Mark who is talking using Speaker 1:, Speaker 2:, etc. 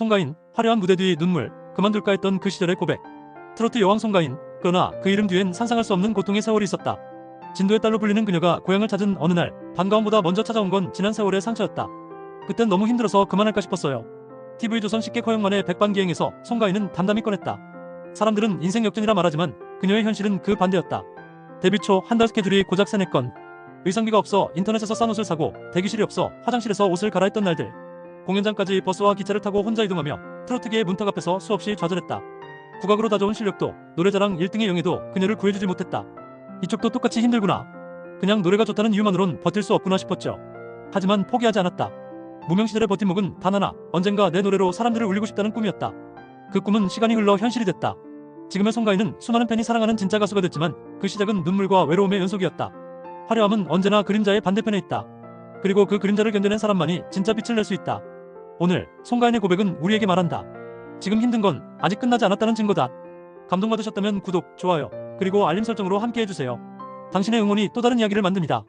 Speaker 1: 송가인, 화려한 무대 뒤 눈물, 그만둘까 했던 그 시절의 고백. 트로트 여왕 송가인, 그러나 그 이름 뒤엔 상상할 수 없는 고통의 세월이 있었다. 진도의 딸로 불리는 그녀가 고향을 찾은 어느 날, 반가움보다 먼저 찾아온 건 지난 세월의 상처였다. 그땐 너무 힘들어서 그만할까 싶었어요. TV조선 식객 허용만의 백반기행에서 송가인은 담담히 꺼냈다. 사람들은 인생 역전이라 말하지만 그녀의 현실은 그 반대였다. 데뷔 초 한 달 스케줄이 고작 세네 건. 의상비가 없어 인터넷에서 싼 옷을 사고 대기실이 없어 화장실에서 옷을 갈아입던 날들. 공연장까지 버스와 기차를 타고 혼자 이동하며 트로트계의 문턱 앞에서 수없이 좌절했다. 국악으로 다져온 실력도 노래자랑 1등의 영예도 그녀를 구해주지 못했다. 이쪽도 똑같이 힘들구나. 그냥 노래가 좋다는 이유만으론 버틸 수 없구나 싶었죠. 하지만 포기하지 않았다. 무명시절의 버팀목은 단 하나, 언젠가 내 노래로 사람들을 울리고 싶다는 꿈이었다. 그 꿈은 시간이 흘러 현실이 됐다. 지금의 송가인은 수많은 팬이 사랑하는 진짜 가수가 됐지만 그 시작은 눈물과 외로움의 연속이었다. 화려함은 언제나 그림자의 반대편에 있다. 그리고 그 그림자를 견뎌낸 사람만이 진짜 빛을 낼 수 있다. 오늘 송가인의 고백은 우리에게 말한다. 지금 힘든 건 아직 끝나지 않았다는 증거다. 감동받으셨다면 구독, 좋아요, 그리고 알림 설정으로 함께 해주세요. 당신의 응원이 또 다른 이야기를 만듭니다.